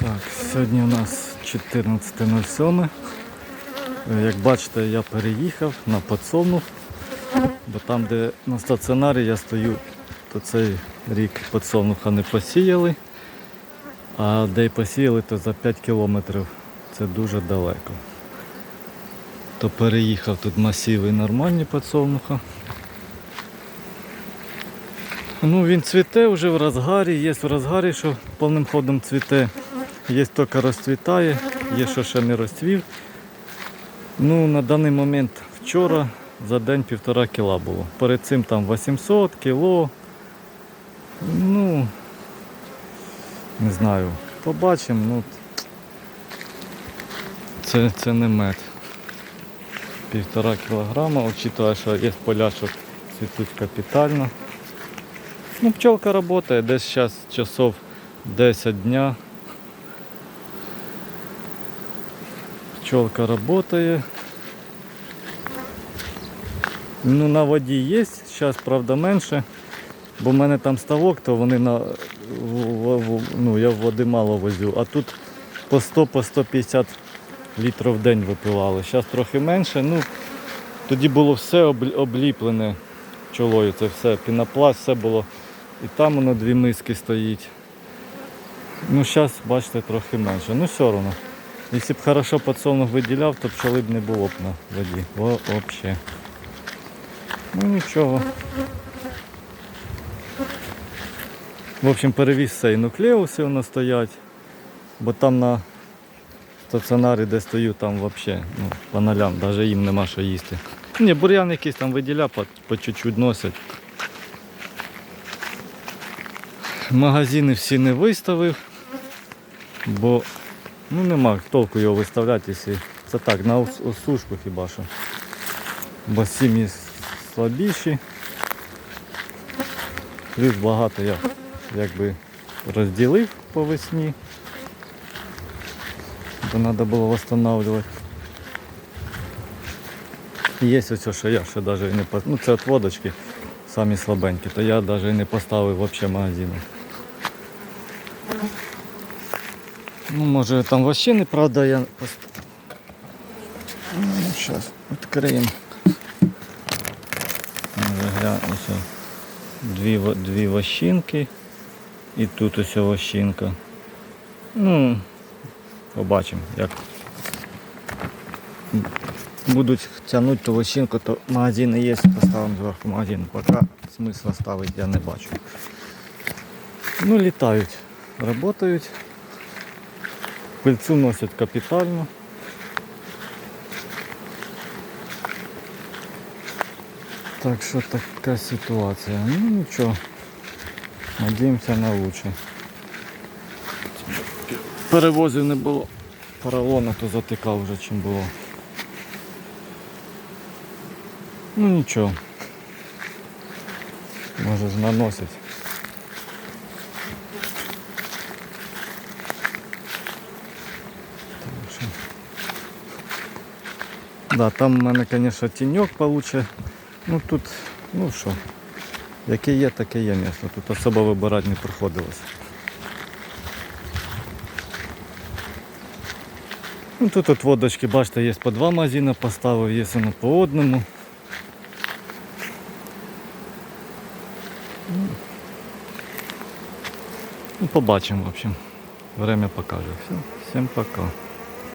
Так, сьогодні у нас 14.07. Е, Як бачите, я переїхав на подсолнух, бо там, де на стаціонарі я стою, то цей рік подсолнуха не посіяли, а де й посіяли, то за 5 кілометрів. Це дуже далеко. То переїхав тут масиви нормальні подсолнуха. Ну він цвіте вже в розгарі, є в розгарі, що повним ходом цвіте. Є тільки розцвітає, є що ще не розцвів. Ну, на даний момент вчора за день півтора кіла було. Перед цим там 800 кіло. Ну, не знаю. Побачимо. Ну, це, це не мед. Півтора кілограма, учитывая, що є поля, що цвітуть капітально. Ну, пчелка работает, десь зараз часов 10 дня. Пчелка работает. Ну, на воді є, зараз, правда, менше. Бо в мене там ставок, то вони на ну, я води мало возю. А тут по 100 по 150 літрів в день випивали. Зараз трохи менше. Ну, тоді було все об- обліплене пчолою. Це все, пінопласт, все було. І там воно дві миски стоїть. Ну, зараз, бачите, трохи менше. Ну, все одно. Якщо б хорошо подсолнух виділяв, то пчоли б не було б на воді. Во, взагалі. Ну нічого. В общем, перевіз цей нуклеуси воно стоять, бо там на стаціонарі, де стою, там взагалі ну, по нолям, навіть їм нема що їсти. Ні, бур'ян якийсь там виділя, по, по чуть-чуть носять. Магазини всі не виставив, бо ну, нема толку його виставляти, якщо це так, на осушку хіба що. Бо сім'ї слабіші. Плюс багато я якби розділив по весні. Бо треба було встановлювати. Є ось, що я ще навіть не по- Ну це от водочки самі слабенькі, то я навіть не поставив взагалі магазину. Ну, може там вообще неправда я. Ну, зараз відкриємо. Може гля... ось, дві, дві вощинки і тут ось вощинка. Ну, побачимо, як будуть тягнути ту вощинку, то магазини є, поставимо зверху магазин. Поки смисла ставити я не бачу. Ну, літають, працюють. Пильцю носять капітально. Так що така ситуація. Ну нічого. Надіємося на лучше. Перевозів не було. Поролона то затикав вже чим було. Ну нічого. Може ж наносить. Так. Да, там в мене, звісно, тіньок получше. Ну тут, ну що, яке є, таке є місто. Тут особо вибирати не приходилось. Ну тут от водочки, бачите, є по два магазини поставив, є воно по одному. Ну, побачимо, в общем. Время покаже. Все. Всім пока.